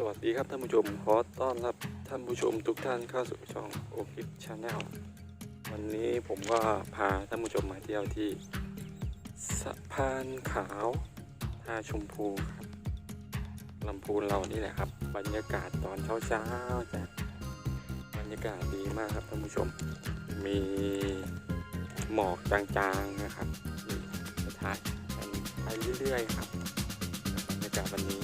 สวัสดีครับท่านผู้ชม ขอต้อนรับท่านผู้ชมทุกท่านเข้าสู่ช่องโอคิปชาแนลวันนี้ผมก็พาท่านผู้ชมมาเที่ยวที่สะพานขาวท่าชมพูครับลำพูนเรานี่แหละครับ บรรยากาศตอนเช้าเช้าๆจะบรรยากาศดีมากครับท่านผู้ชม มีหมอกจางๆนะครับจะถ่ายไปเรื่อยๆครับบรรยากาศวันนี้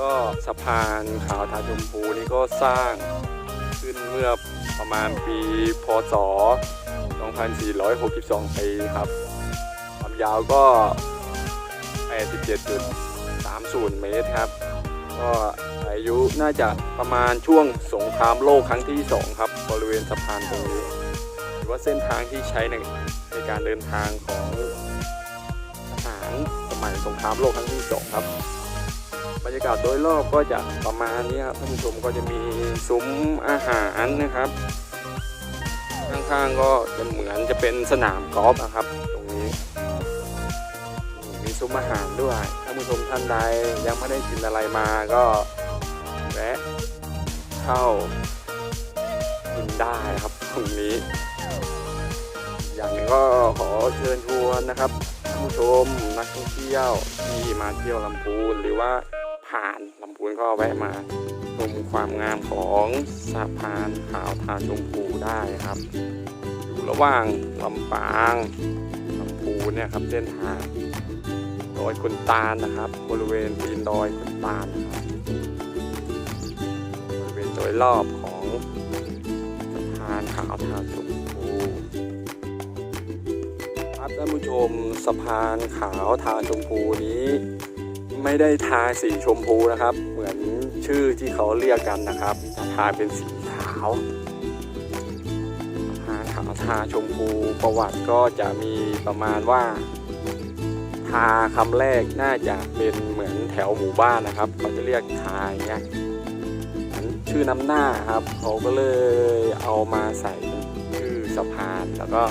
ก็สะพานขาวทาชมพูนี่ก็สร้างขึ้นเมื่อประมาณปีพศ 2462 ปีครับความยาวก็ 87.30 เมตรครับ ก็อายุน่าจะประมาณช่วงสงครามโลกครั้งที่ 2 ครับ บริเวณสะพานตรงนี้ถือว่าเส้นทางที่ใช้ในในการเดินทางของทหารสมัยสงครามโลกครั้งที่ 2 ครับ บรรยากาศโดยรอบก็จะประมาณนี้ครับท่านผู้ชมก็จะมีซุ้มอาหารนะครับ ข้างๆก็จะเหมือนจะเป็นสนามกอล์ฟนะครับ ตรงนี้มีซุ้มอาหารด้วยท่านผู้ชมท่านใดยังไม่ได้กินอะไรมาก็แวะเข้ากินได้ครับตรงนี้ อย่างหนึ่งก็ขอเชิญชวนนะครับท่านผู้ชมนักท่องเที่ยวที่มาเที่ยวลำพูนหรือว่าานลำพูนก็แวะมาชมความงามของสะพานขาวทาชมพูได้ครับ อยู่ระหว่างลำปางลำพูนเนี่ยครับเส้นทางดอยคุณตาลนะครับ บริเวณตีนดอยคุณตาลนครับบริเวณโดยรอบของสะพานขาวทาชมพูครับท่านผู้ชมสะพานขาวทาชมพูนี้ ไม่ได้ทาสีชมพูนะครับ เหมือนชื่อที่เขาเรียกกันนะครับจะทาเป็นสีขาวสะพาขาวทาชมพูประวัติก็จะมีประมาณว่า ทาคำแรกน่าจะเป็นเหมือนแถวหมู่บ้านนะครับ เขาจะเรียกทาอย่างเงี้ยชื่อน้ำหน้าครับ เขาก็เลยเอามาใส่ชื่อสะพานแล้วก็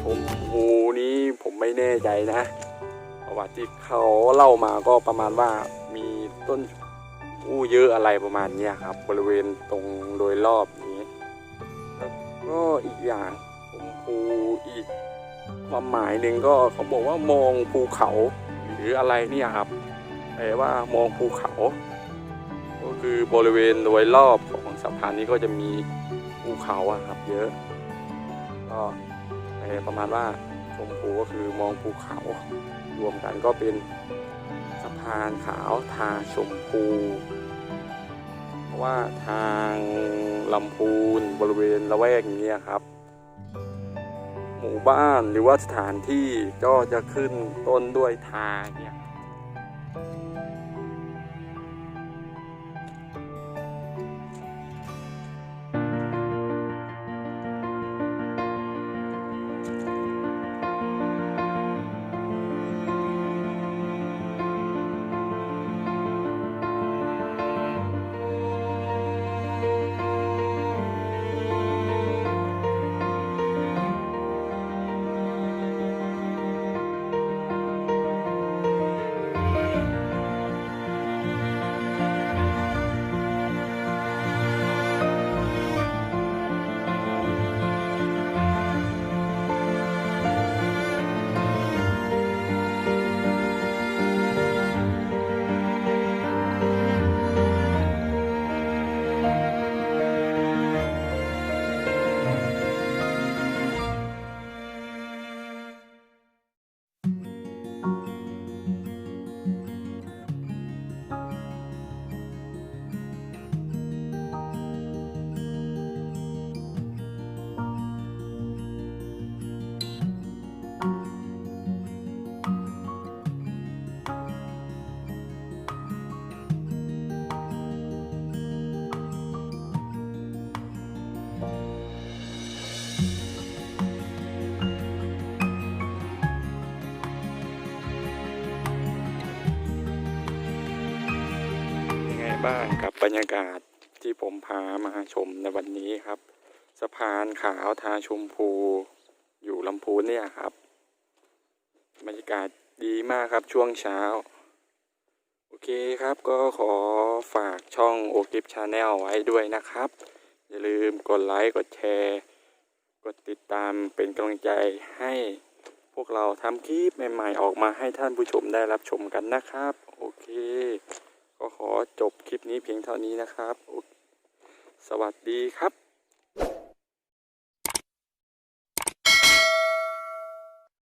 ชมพูนี้ผมไม่แน่ใจนะ ประวัติที่เขาเล่ามาก็ประมาณว่ามีต้นอู้เยอะอะไรประมาณนี้ครับ บริเวณตรงโดยรอบนี้แล้วก็อีกอย่างชมพูอีกความหมายหนึ่งก็เขาบอกว่ามองภูเขาหรืออะไรเนี่ยครับแปลว่ามองภูเขา ก็คือบริเวณโดยรอบของสะพานนี้ก็จะมีภูเขาอะครับ เยอะ ก็ประมาณว่าชมพูก็คือมองภูเขา รวมกันก็เป็นสะพานขาวทาชมพู เพราะว่าทางลำพูนบริเวณละแวกนี้ครับ หมู่บ้านหรือว่าสถานที่ก็จะขึ้นต้นด้วยทาเนี่ย บ้างกับบรรยากาศที่ผมพามาชมในวันนี้ครับ สะพานขาวทาชมพู อยู่ลำพูนเนี่ยครับ บรรยากาศดีมากครับช่วงเช้า โอเคครับก็ขอฝากช่องโอกิฟชาแนลไว้ด้วยนะครับ อย่าลืมกดไลค์ กดแชร์ กดติดตามเป็นกำลังใจให้พวกเราทำคลิปใหม่ๆ ออกมาให้ท่านผู้ชมได้รับชมกันนะครับ โอเค ก็ขอจบคลิปนี้เพียงเท่านี้นะครับ สวัสดีครับ